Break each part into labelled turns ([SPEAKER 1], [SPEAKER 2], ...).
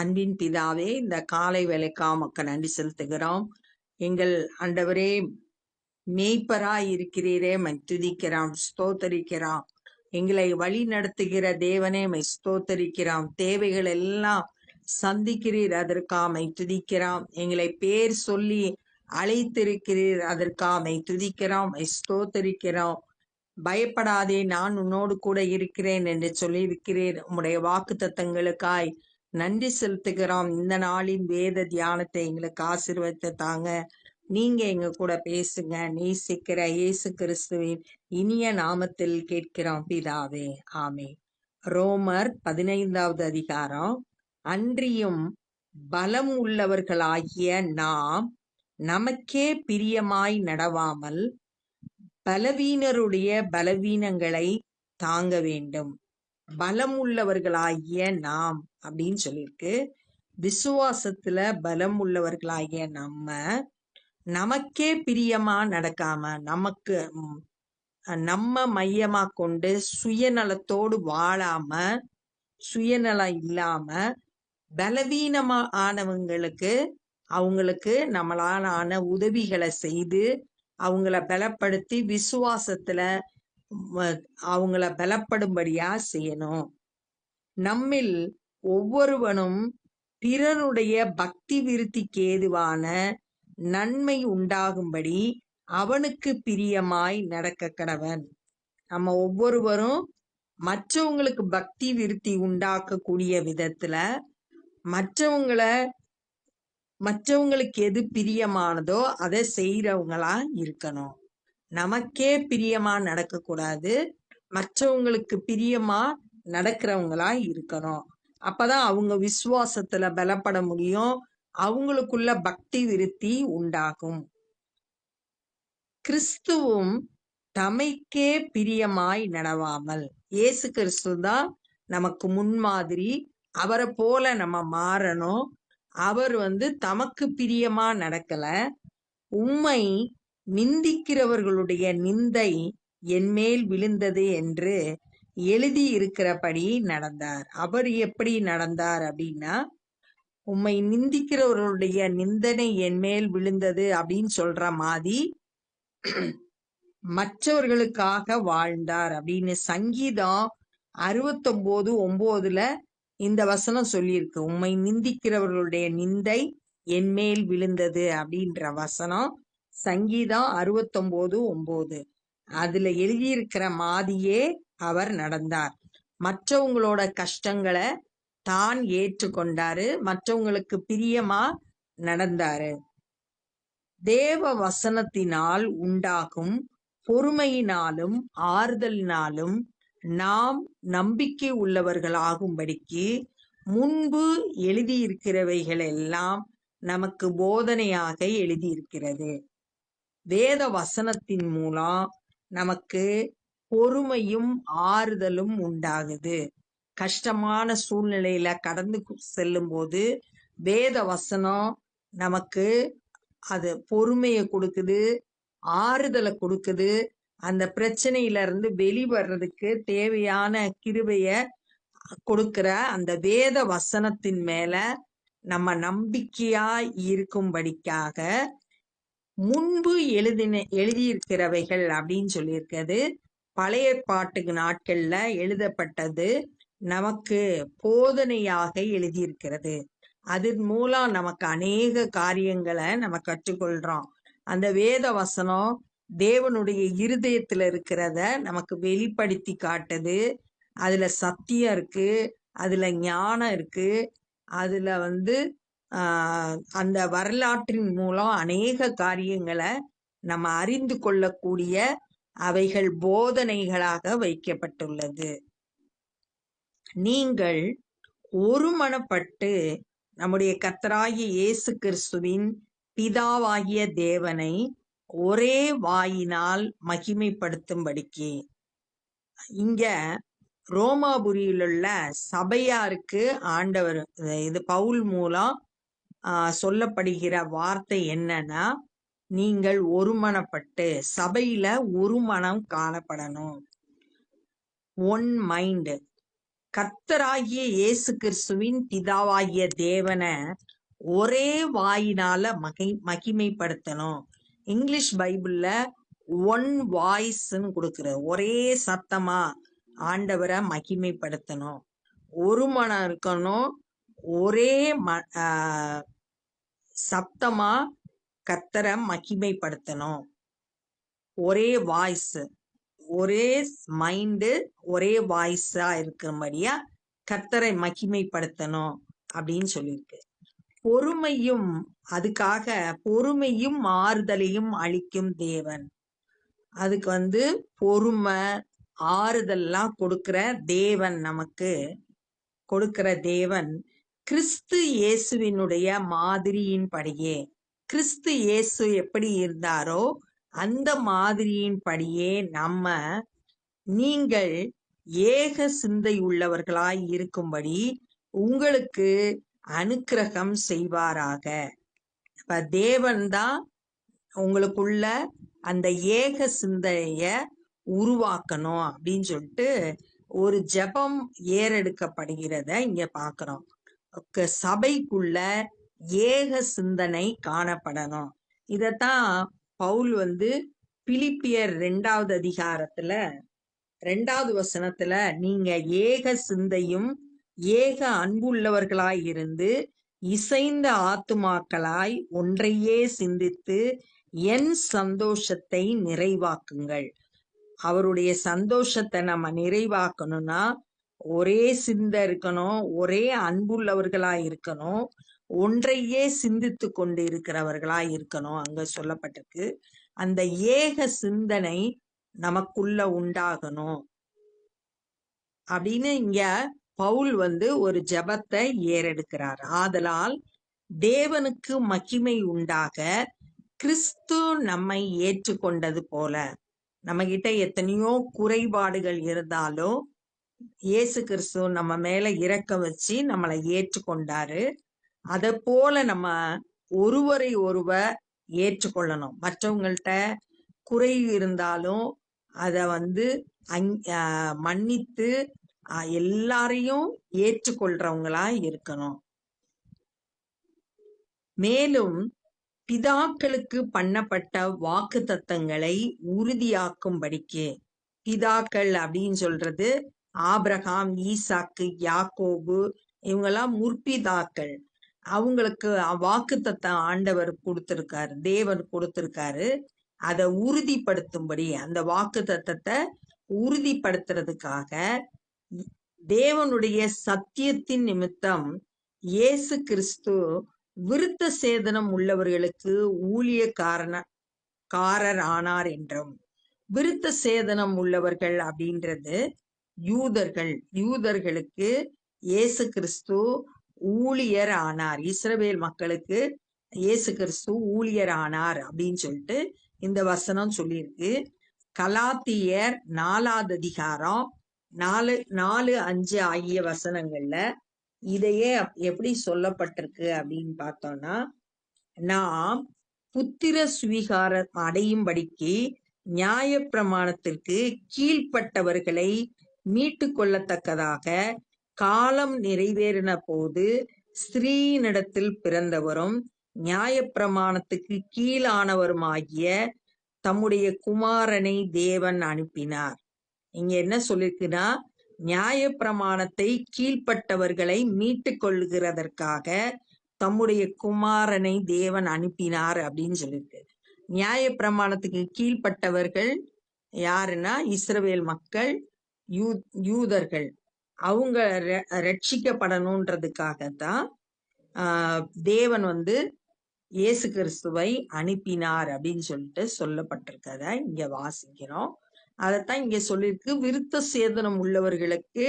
[SPEAKER 1] அன்பின் பிதாவே இந்த காலை மக்கள் நன்றி செலுத்துகிறோம் எங்கள் அண்டவரே மேய்ப்பராய் இருக்கிறீரே மை துதிக்கிறான் ஸ்தோத்தரிக்கிறான் எங்களை வழி நடத்துகிற தேவனே மை ஸ்தோத்தரிக்கிறான் தேவைகள் எல்லாம் சந்திக்கிறீர் அதற்காமை துதிக்கிறான் எங்களை பேர் சொல்லி அழைத்திருக்கிறீர் மை துதிக்கிறோம் ஸ்தோத்தரிக்கிறோம் பயப்படாதே நான் உன்னோடு கூட இருக்கிறேன் என்று சொல்லியிருக்கிறீர் உம்முடைய வாக்கு தத்தங்களுக்காய் நன்றி செலுத்துகிறோம் இந்த நாளின் வேத தியானத்தை எங்களுக்கு ஆசிர்வத்தை தாங்க நீங்க எங்க கூட பேசுங்க நேசிக்கிற இயேசு கிறிஸ்துவின் இனிய நாமத்தில் கேட்கிறோம் பிதாவே ஆமே ரோமர் பதினைந்தாவது அதிகாரம் அன்றியும் பலம் உள்ளவர்களாகிய நாம் நமக்கே பிரியமாய் நடவாமல் பலவீனருடைய பலவீனங்களை தாங்க வேண்டும் பலம் உள்ளவர்களாகிய நாம் அப்படின்னு சொல்லியிருக்கு விசுவாசத்துல பலம் உள்ளவர்களாகிய நம்ம நமக்கே பிரியமா நடக்காம நமக்கு நம்ம மையமா கொண்டு சுயநலத்தோடு வாழாம சுயநலம் இல்லாம பலவீனமா ஆனவங்களுக்கு அவங்களுக்கு நம்மளால ஆன உதவிகளை செய்து அவங்கள பலப்படுத்தி விசுவாசத்துல அவங்கள பலப்படும்படியா செய்யணும் நம்மில் ஒவ்வொருவனும் பிறருடைய பக்தி விருத்திக்கு ஏதுவான நன்மை உண்டாகும்படி அவனுக்கு பிரியமாய் நடக்க கடவன் நம்ம ஒவ்வொருவரும் மற்றவங்களுக்கு பக்தி விருத்தி உண்டாக்கக்கூடிய விதத்துல மற்றவங்களை மற்றவங்களுக்கு எது பிரியமானதோ அதை செய்யறவங்களா இருக்கணும் நமக்கே பிரியமா நடக்கக்கூடாது மற்றவங்களுக்கு பிரியமா நடக்கிறவங்களா இருக்கணும் அப்பதான் அவங்க விசுவாசத்துல பலப்பட முடியும் அவங்களுக்குள்ள பக்தி விருத்தி உண்டாகும் கிறிஸ்துவும் தமைக்கே பிரியமாய் நடவாமல் இயேசு கிறிஸ்து தான் நமக்கு முன்மாதிரி அவரை போல நம்ம மாறணும் அவர் வந்து தமக்கு பிரியமா நடக்கல உம்மை நிந்திக்கிறவர்களுடைய நிந்தை என்மேல் விழுந்தது என்று எழுதி இருக்கிறபடி நடந்தார் அவர் எப்படி நடந்தார் அப்படின்னா உம்மை நிந்திக்கிறவர்களுடைய நிந்தனை என் மேல் விழுந்தது அப்படின்னு சொல்ற மாதிரி மற்றவர்களுக்காக வாழ்ந்தார் அப்படின்னு சங்கீதம் அறுபத்தொன்பது ஒன்பதுல இந்த வசனம் சொல்லியிருக்கு உம்மை நிந்திக்கிறவர்களுடைய நிந்தை என் மேல் விழுந்தது அப்படின்ற வசனம் சங்கீதம் அறுபத்தொன்பது ஒன்பது அதுல எழுதியிருக்கிற மாதியே அவர் நடந்தார் மற்றவங்களோட கஷ்டங்களை தான் ஏற்றுக்கொண்டாரு மற்றவங்களுக்கு பிரியமா நடந்தாரு தேவ வசனத்தினால் உண்டாகும் பொறுமையினாலும் ஆறுதலினாலும் நாம் நம்பிக்கை உள்ளவர்களாகும்படிக்கு முன்பு எழுதியிருக்கிறவைகள் எல்லாம் நமக்கு போதனையாக எழுதியிருக்கிறது வேத வசனத்தின் மூலம் நமக்கு பொறுமையும் ஆறுதலும் உண்டாகுது கஷ்டமான சூழ்நிலையில கடந்து செல்லும் போது வேத வசனம் நமக்கு அது பொறுமையை கொடுக்குது ஆறுதலை கொடுக்குது அந்த பிரச்சனையில இருந்து வெளிவர்றதுக்கு தேவையான கிருபைய கொடுக்கிற அந்த வேத வசனத்தின் மேல நம்ம நம்பிக்கையா இருக்கும்படிக்காக முன்பு எழுதின எழுதியிருக்கிறவைகள் அப்படின்னு சொல்லியிருக்கிறது பழைய பாட்டு நாட்கள்ல எழுதப்பட்டது நமக்கு போதனையாக எழுதியிருக்கிறது அதன் மூலம் நமக்கு அநேக காரியங்களை நம்ம கற்றுக்கொள்றோம் அந்த வேத வசனம் தேவனுடைய இருதயத்துல இருக்கிறத நமக்கு வெளிப்படுத்தி காட்டுது அதுல சத்தியம் இருக்கு அதுல ஞானம் இருக்கு அதுல வந்து அந்த வரலாற்றின் மூலம் அநேக காரியங்களை நம்ம அறிந்து கொள்ளக்கூடிய அவைகள் போதனைகளாக வைக்கப்பட்டுள்ளது நீங்கள் ஒருமனப்பட்டு நம்முடைய கத்தராகிய இயேசு கிறிஸ்துவின் பிதாவாகிய தேவனை ஒரே வாயினால் மகிமைப்படுத்தும்படிக்கு இங்க ரோமாபுரியிலுள்ள சபையாருக்கு ஆண்டவர் இது பவுல் மூலம் சொல்லப்படுகிற வார்த்தை என்னன்னா நீங்கள் ஒருமனப்பட்டு சபையில ஒரு மனம் காணப்படணும் ஒன் மைண்ட் கத்தராகிய இயேசு கிறிஸ்துவின் பிதாவாகிய தேவனை ஒரே வாயினால மகி மகிமைப்படுத்தணும் இங்கிலீஷ் பைபிள்ல ஒன் வாய்ஸ்ன்னு கொடுக்குற ஒரே சத்தமா ஆண்டவரை மகிமைப்படுத்தணும் ஒரு மனம் இருக்கணும் ஒரே ம சப்தமா கத்தரை மகிமைப்படுத்தணும் ஒரே வாய்ஸ் ஒரே மைண்டு ஒரே வாய்ஸா இருக்கிறபடியா கத்தரை மகிமைப்படுத்தணும் அப்படின்னு சொல்லியிருக்கு பொறுமையும் அதுக்காக பொறுமையும் ஆறுதலையும் அளிக்கும் தேவன் அதுக்கு வந்து பொறுமை ஆறுதல்லாம் கொடுக்கிற தேவன் நமக்கு கொடுக்கிற தேவன் கிறிஸ்து இயேசுவினுடைய மாதிரியின்படியே கிறிஸ்து இயேசு எப்படி இருந்தாரோ அந்த மாதிரியின் படியே நம்ம நீங்கள் ஏக சிந்தை உள்ளவர்களாய் இருக்கும்படி உங்களுக்கு அனுக்கிரகம் செய்வாராக இப்ப தேவன்தான் உங்களுக்குள்ள அந்த ஏக சிந்தைய உருவாக்கணும் அப்படின்னு சொல்லிட்டு ஒரு ஜபம் ஏறெடுக்கப்படுகிறத இங்க பாக்குறோம் சபைக்குள்ள ஏக சிந்தனை காணப்படணும் இதத்தான் பவுல் வந்து பிலிப்பியர் ரெண்டாவது அதிகாரத்துல ரெண்டாவது வசனத்துல நீங்க ஏக சிந்தையும் ஏக அன்புள்ளவர்களாய் இருந்து இசைந்த ஆத்துமாக்களாய் ஒன்றையே சிந்தித்து என் சந்தோஷத்தை நிறைவாக்குங்கள் அவருடைய சந்தோஷத்தை நம்ம நிறைவாக்கணும்னா ஒரே சிந்தை இருக்கணும் ஒரே அன்புள்ளவர்களா இருக்கணும் ஒன்றையே சிந்தித்து கொண்டு இருக்கிறவர்களா இருக்கணும் அங்க சொல்லப்பட்டிருக்கு அந்த ஏக சிந்தனை நமக்குள்ள உண்டாகணும் அப்படின்னு இங்க பவுல் வந்து ஒரு ஜபத்தை ஏறெடுக்கிறார் ஆதலால் தேவனுக்கு மகிமை உண்டாக கிறிஸ்து நம்மை ஏற்றுக்கொண்டது போல நம்ம கிட்ட எத்தனையோ குறைபாடுகள் இருந்தாலும் இயேசு கிறிஸ்து நம்ம மேல இறக்க வச்சு நம்மளை ஏற்றுக்கொண்டாரு அதை போல நம்ம ஒருவரை ஒருவர் ஏற்றுக்கொள்ளணும் மற்றவங்கள்ட்ட குறை இருந்தாலும் அதை வந்து அங் மன்னித்து எல்லாரையும் ஏற்றுக்கொள்றவங்களா இருக்கணும் மேலும் பிதாக்களுக்கு பண்ணப்பட்ட வாக்கு தத்தங்களை உறுதியாக்கும்படிக்கு பிதாக்கள் அப்படின்னு சொல்றது ஆப்ரஹாம் ஈசாக்கு யாக்கோபு இவங்கெல்லாம் முற்பிதாக்கள் அவங்களுக்கு தத்தம் ஆண்டவர் கொடுத்திருக்காரு தேவன் கொடுத்திருக்காரு அதை உறுதிப்படுத்தும்படி அந்த வாக்கு தத்தத்தை உறுதிப்படுத்துறதுக்காக தேவனுடைய சத்தியத்தின் நிமித்தம் இயேசு கிறிஸ்து விருத்த சேதனம் உள்ளவர்களுக்கு ஊழிய காரண காரர் ஆனார் என்றும் விருத்த சேதனம் உள்ளவர்கள் அப்படின்றது யூதர்கள் யூதர்களுக்கு இயேசு கிறிஸ்து ஊழியர் ஆனார் இஸ்ரவேல் மக்களுக்கு இயேசு கிறிஸ்து ஊழியர் ஆனார் அப்படின்னு சொல்லிட்டு இந்த வசனம் சொல்லியிருக்கு கலாத்தியர் நாலாவது அதிகாரம் நாலு நாலு அஞ்சு ஆகிய வசனங்கள்ல இதையே எப்படி சொல்லப்பட்டிருக்கு அப்படின்னு பார்த்தோம்னா நாம் புத்திர சுவீகார அடையும்படிக்கு நியாய பிரமாணத்திற்கு கீழ்ப்பட்டவர்களை மீட்டு கொள்ளத்தக்கதாக காலம் நிறைவேறின போது ஸ்ரீனிடத்தில் பிறந்தவரும் நியாயப்பிரமாணத்துக்கு கீழானவருமாகிய தம்முடைய குமாரனை தேவன் அனுப்பினார் இங்க என்ன சொல்லிருக்குன்னா நியாயப்பிரமாணத்தை கீழ்ப்பட்டவர்களை மீட்டு கொள்ளுகிறதற்காக தம்முடைய குமாரனை தேவன் அனுப்பினார் அப்படின்னு சொல்லியிருக்கு நியாயப்பிரமாணத்துக்கு கீழ்ப்பட்டவர்கள் யாருன்னா இஸ்ரவேல் மக்கள் யூ யூதர்கள் அவங்க ரட்சிக்கப்படணுன்றதுக்காகத்தான் தேவன் வந்து இயேசு கிறிஸ்துவை அனுப்பினார் அப்படின்னு சொல்லிட்டு சொல்லப்பட்டிருக்கத இங்க வாசிக்கிறோம் அதைத்தான் இங்க சொல்லியிருக்கு விருத்த சேதனம் உள்ளவர்களுக்கு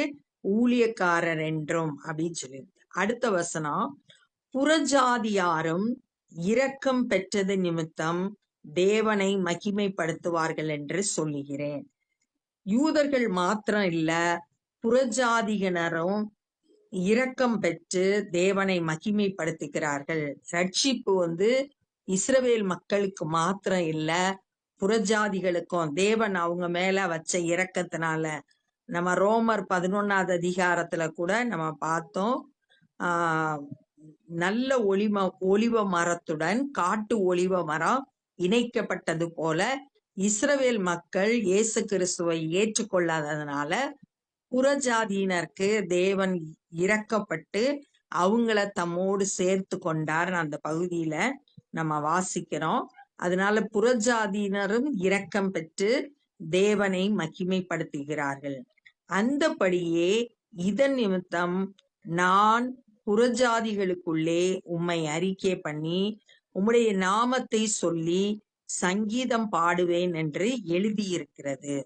[SPEAKER 1] ஊழியக்காரர் என்றும் அப்படின்னு சொல்லியிருக்கு அடுத்த வசனம் புறஜாதியாரும் இரக்கம் பெற்றது நிமித்தம் தேவனை மகிமைப்படுத்துவார்கள் என்று சொல்லுகிறேன் யூதர்கள் மாத்திரம் இல்ல புறஜாதியினரும் இரக்கம் பெற்று தேவனை மகிமைப்படுத்துகிறார்கள் ரட்சிப்பு வந்து இஸ்ரவேல் மக்களுக்கு மாத்திரம் இல்ல புறஜாதிகளுக்கும் தேவன் அவங்க மேல வச்ச இரக்கத்தினால நம்ம ரோமர் பதினொன்னாவது அதிகாரத்துல கூட நம்ம பார்த்தோம் ஆஹ் நல்ல ஒளிம ஒளிவ மரத்துடன் காட்டு ஒளிவ மரம் இணைக்கப்பட்டது போல இஸ்ரவேல் மக்கள் இயேசு கிறிஸ்துவை ஏற்றுக்கொள்ளாததுனால புறஜாதியினருக்கு தேவன் இறக்கப்பட்டு அவங்கள தம்மோடு சேர்த்து கொண்டார் அந்த பகுதியில நம்ம வாசிக்கிறோம் அதனால புறஜாதியினரும் இரக்கம் பெற்று தேவனை மகிமைப்படுத்துகிறார்கள் அந்தபடியே இதன் நிமித்தம் நான் புறஜாதிகளுக்குள்ளே உம்மை அறிக்கை பண்ணி உம்முடைய நாமத்தை சொல்லி சங்கீதம் பாடுவேன் என்று எழுதியிருக்கிறது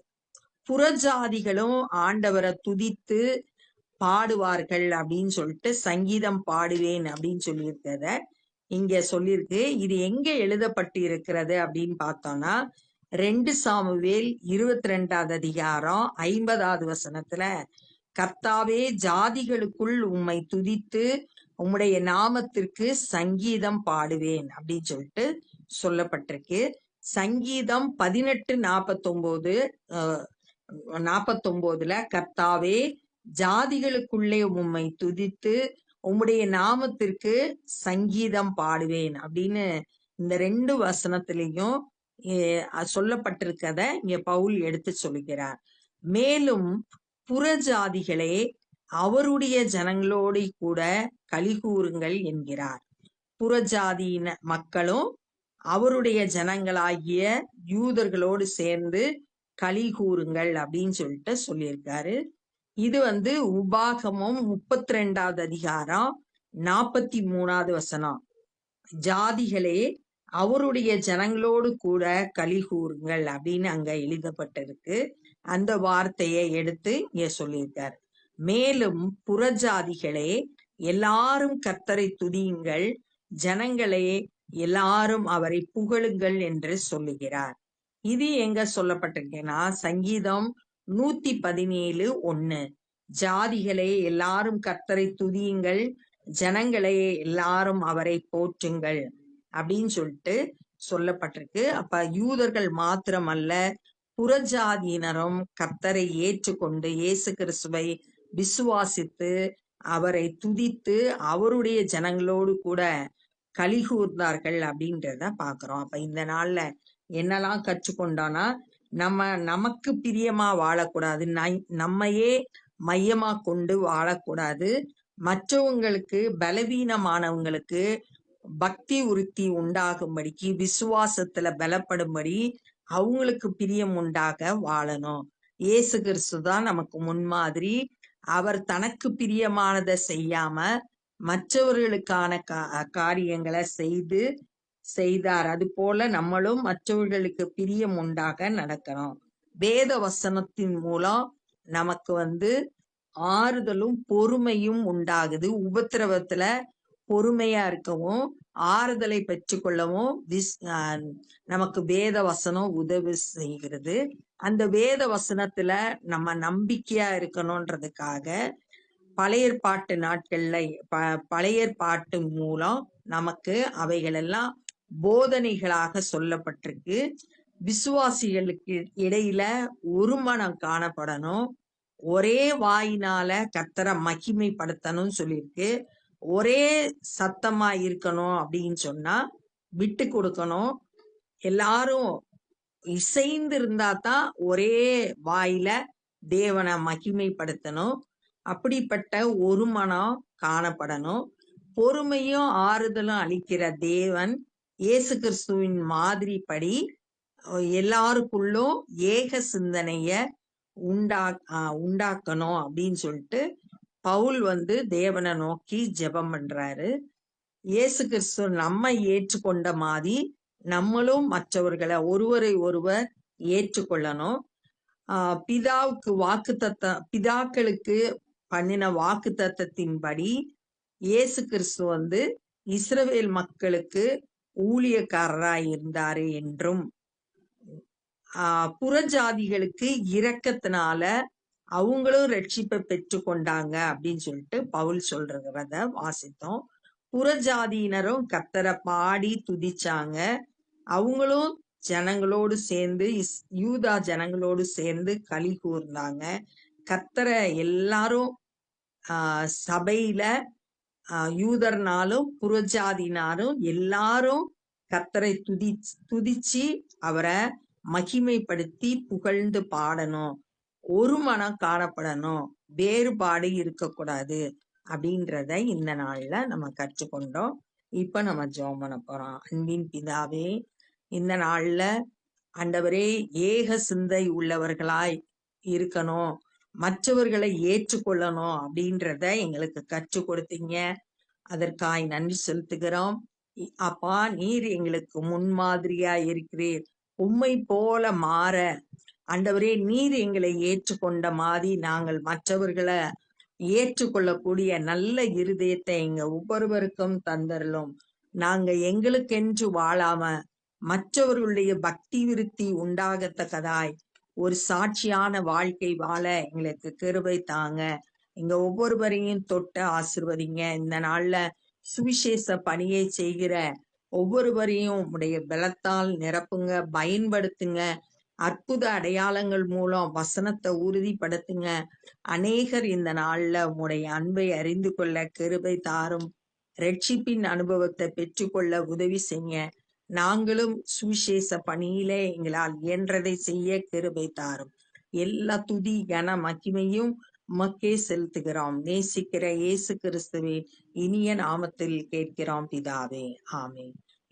[SPEAKER 1] புறஜாதிகளும் ஆண்டவரை துதித்து பாடுவார்கள் அப்படின்னு சொல்லிட்டு சங்கீதம் பாடுவேன் அப்படின்னு சொல்லியிருக்கிறத இங்க சொல்லியிருக்கு இது எங்க எழுதப்பட்டு இருக்கிறது அப்படின்னு பார்த்தோம்னா ரெண்டு சாமுவேல் இருபத்தி ரெண்டாவது அதிகாரம் ஐம்பதாவது வசனத்துல கர்த்தாவே ஜாதிகளுக்குள் உம்மை துதித்து உம்முடைய நாமத்திற்கு சங்கீதம் பாடுவேன் அப்படின்னு சொல்லிட்டு சொல்லப்பட்டிருக்கு சங்கீதம் பதினெட்டு நாற்பத்தொன்பது நாற்பத்தொன்பதுல கர்த்தாவே ஜாதிகளுக்குள்ளே உம்மை துதித்து உம்முடைய நாமத்திற்கு சங்கீதம் பாடுவேன் அப்படின்னு இந்த ரெண்டு வசனத்திலையும் சொல்லப்பட்டிருக்கத இங்க பவுல் எடுத்து சொல்லுகிறார் மேலும் புறஜாதிகளே அவருடைய ஜனங்களோடு கூட களி கூறுங்கள் என்கிறார் புறஜாதியின மக்களும் அவருடைய ஜனங்களாகிய யூதர்களோடு சேர்ந்து களி கூறுங்கள் அப்படின்னு சொல்லிட்டு சொல்லியிருக்காரு இது வந்து உபாகமும் முப்பத்தி ரெண்டாவது அதிகாரம் நாற்பத்தி மூணாவது வசனம் ஜாதிகளே அவருடைய ஜனங்களோடு கூட களி கூறுங்கள் அப்படின்னு அங்க எழுதப்பட்டிருக்கு அந்த வார்த்தையை எடுத்து இங்க சொல்லியிருக்காரு மேலும் புறஜாதிகளே எல்லாரும் கத்தரை துதியுங்கள் ஜனங்களே எல்லாரும் அவரை புகழுங்கள் என்று சொல்லுகிறார் இது எங்க சொல்லப்பட்டிருக்கேன்னா சங்கீதம் நூத்தி பதினேழு ஒண்ணு ஜாதிகளே எல்லாரும் கர்த்தரை துதியுங்கள் ஜனங்களே எல்லாரும் அவரை போற்றுங்கள் அப்படின்னு சொல்லிட்டு சொல்லப்பட்டிருக்கு அப்ப யூதர்கள் மாத்திரம் அல்ல புறஜாதியினரும் கர்த்தரை ஏற்றுக்கொண்டு இயேசு கிறிஸ்துவை விசுவாசித்து அவரை துதித்து அவருடைய ஜனங்களோடு கூட கலிகூர்ந்தார்கள் அப்படின்றத பாக்குறோம் அப்ப இந்த நாள்ல என்னெல்லாம் கற்றுக்கொண்டானா நம்ம நமக்கு பிரியமா வாழக்கூடாது நம்மையே மையமா கொண்டு வாழக்கூடாது மற்றவங்களுக்கு பலவீனமானவங்களுக்கு பக்தி உறுத்தி உண்டாகும்படிக்கு விசுவாசத்துல பலப்படும்படி அவங்களுக்கு பிரியம் உண்டாக வாழணும் இயேசு கிறிஸ்து தான் நமக்கு முன்மாதிரி அவர் தனக்கு பிரியமானதை செய்யாம மற்றவர்களுக்கான காரியங்களை செய்து செய்தார் அது போல நம்மளும் மற்றவர்களுக்கு பிரியம் உண்டாக நடக்கணும் வேத வசனத்தின் மூலம் நமக்கு வந்து ஆறுதலும் பொறுமையும் உண்டாகுது உபத்திரவத்துல பொறுமையா இருக்கவும் ஆறுதலை பெற்றுக்கொள்ளவும் விஸ் நமக்கு வேத வசனம் உதவி செய்கிறது அந்த வேத வசனத்துல நம்ம நம்பிக்கையா இருக்கணும்ன்றதுக்காக பழைய பாட்டு நாட்கள்ல ப பழைய பாட்டு மூலம் நமக்கு அவைகளெல்லாம் போதனைகளாக சொல்லப்பட்டிருக்கு விசுவாசிகளுக்கு இடையில ஒரு மனம் காணப்படணும் ஒரே வாயினால கத்தரை மகிமைப்படுத்தணும்னு சொல்லியிருக்கு ஒரே சத்தமா இருக்கணும் அப்படின்னு சொன்னா விட்டு கொடுக்கணும் எல்லாரும் இசைந்து இருந்தா தான் ஒரே வாயில தேவனை மகிமைப்படுத்தணும் அப்படிப்பட்ட ஒரு மனம் காணப்படணும் பொறுமையும் ஆறுதலும் அளிக்கிற தேவன் இயேசு கிறிஸ்துவின் மாதிரி படி எல்லாருக்குள்ளும் ஏக சிந்தனைய உண்டா உண்டாக்கணும் அப்படின்னு சொல்லிட்டு பவுல் வந்து தேவனை நோக்கி ஜெபம் பண்றாரு இயேசு கிறிஸ்து நம்ம ஏற்றுக்கொண்ட மாதிரி நம்மளும் மற்றவர்களை ஒருவரை ஒருவர் ஏற்றுக்கொள்ளணும் ஆஹ் பிதாவுக்கு வாக்கு தத்த பிதாக்களுக்கு பண்ணின வாக்கு தத்தத்தின்படி இயேசு கிறிஸ்து வந்து இஸ்ரவேல் மக்களுக்கு ஊழியக்காரராய் இருந்தாரு என்றும் புறஜாதிகளுக்கு இரக்கத்தினால அவங்களும் ரட்சிப்பை பெற்று கொண்டாங்க அப்படின்னு சொல்லிட்டு பவுல் சொல்றத வாசித்தோம் புறஜாதியினரும் கத்தரை பாடி துதிச்சாங்க அவங்களும் ஜனங்களோடு சேர்ந்து யூதா ஜனங்களோடு சேர்ந்து களி கூர்ந்தாங்க கத்தரை எல்லாரும் ஆஹ் சபையில யூதர்னாலும் புரஜாதினாலும் எல்லாரும் கத்தரை துதி துதிச்சு அவரை மகிமைப்படுத்தி புகழ்ந்து பாடணும் ஒரு மனம் காணப்படணும் வேறுபாடு இருக்கக்கூடாது அப்படின்றத இந்த நாள்ல நம்ம கற்றுக்கொண்டோம் இப்ப நம்ம ஜோம் பண்ண போறோம் அன்பின் பிதாவே இந்த நாள்ல அண்டவரே ஏக சிந்தை உள்ளவர்களாய் இருக்கணும் மற்றவர்களை ஏற்றுக்கொள்ளணும் அப்படின்றத எங்களுக்கு கற்றுக் கொடுத்தீங்க அதற்காய் நன்றி செலுத்துகிறோம் அப்பா நீர் எங்களுக்கு முன்மாதிரியா இருக்கிறீர் உண்மை போல மாற ஆண்டவரே நீர் எங்களை ஏற்றுக்கொண்ட மாதிரி நாங்கள் மற்றவர்களை ஏற்றுக்கொள்ளக்கூடிய நல்ல இருதயத்தை எங்க ஒவ்வொருவருக்கும் தந்தரலும் நாங்க எங்களுக்கென்று வாழாம மற்றவர்களுடைய பக்தி விருத்தி உண்டாகத்தக்கதாய் ஒரு சாட்சியான வாழ்க்கை வாழ எங்களுக்கு கிருபை தாங்க எங்க ஒவ்வொருவரையும் தொட்டு ஆசிர்வதிங்க இந்த நாள்ல சுவிசேஷ பணியை செய்கிற ஒவ்வொருவரையும் உடைய பலத்தால் நிரப்புங்க பயன்படுத்துங்க அற்புத அடையாளங்கள் மூலம் வசனத்தை உறுதிப்படுத்துங்க அநேகர் இந்த நாள்ல உங்களுடைய அன்பை அறிந்து கொள்ள கிருபை தாரும் ரட்சிப்பின் அனுபவத்தை பெற்றுக்கொள்ள உதவி செய்ய நாங்களும் சுவிசேஷ பணியிலே எங்களால் இயன்றதை செய்ய கிருபை தாரும் எல்லா துதி கன மகிமையும் மக்கே செலுத்துகிறோம் நேசிக்கிற இயேசு கிறிஸ்துவே இனிய நாமத்தில் கேட்கிறோம் பிதாவே ஆமே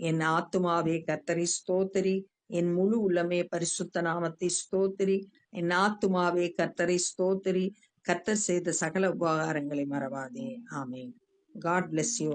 [SPEAKER 1] என் ஆத்துமாவே கத்தரி ஸ்தோத்திரி என் முழு உள்ளமே பரிசுத்த நாமத்தை ஸ்தோத்திரி என் ஆத்துமாவே கத்தரை ஸ்தோத்திரி கத்தர் செய்த சகல உபகாரங்களை மறவாதே ஆமே காட் பிளஸ் யூ